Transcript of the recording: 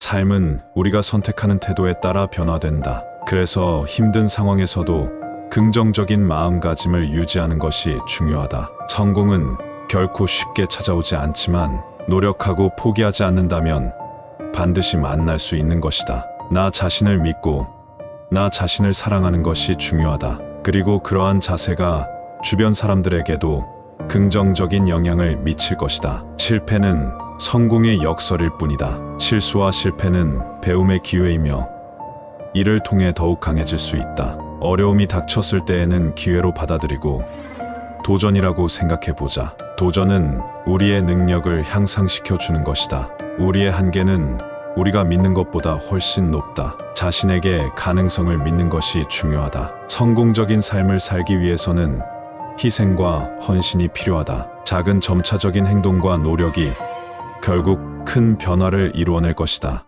삶은 우리가 선택하는 태도에 따라 변화된다. 그래서 힘든 상황에서도 긍정적인 마음가짐을 유지하는 것이 중요하다. 성공은 결코 쉽게 찾아오지 않지만 노력하고 포기하지 않는다면 반드시 만날 수 있는 것이다. 나 자신을 믿고 나 자신을 사랑하는 것이 중요하다. 그리고 그러한 자세가 주변 사람들에게도 긍정적인 영향을 미칠 것이다. 실패는 성공의 역설일 뿐이다. 실수와 실패는 배움의 기회이며 이를 통해 더욱 강해질 수 있다. 어려움이 닥쳤을 때에는 기회로 받아들이고 도전이라고 생각해 보자. 도전은 우리의 능력을 향상시켜 주는 것이다. 우리의 한계는 우리가 믿는 것보다 훨씬 높다. 자신에게 가능성을 믿는 것이 중요하다. 성공적인 삶을 살기 위해서는 희생과 헌신이 필요하다. 작은 점차적인 행동과 노력이 결국 큰 변화를 이루어낼 것이다.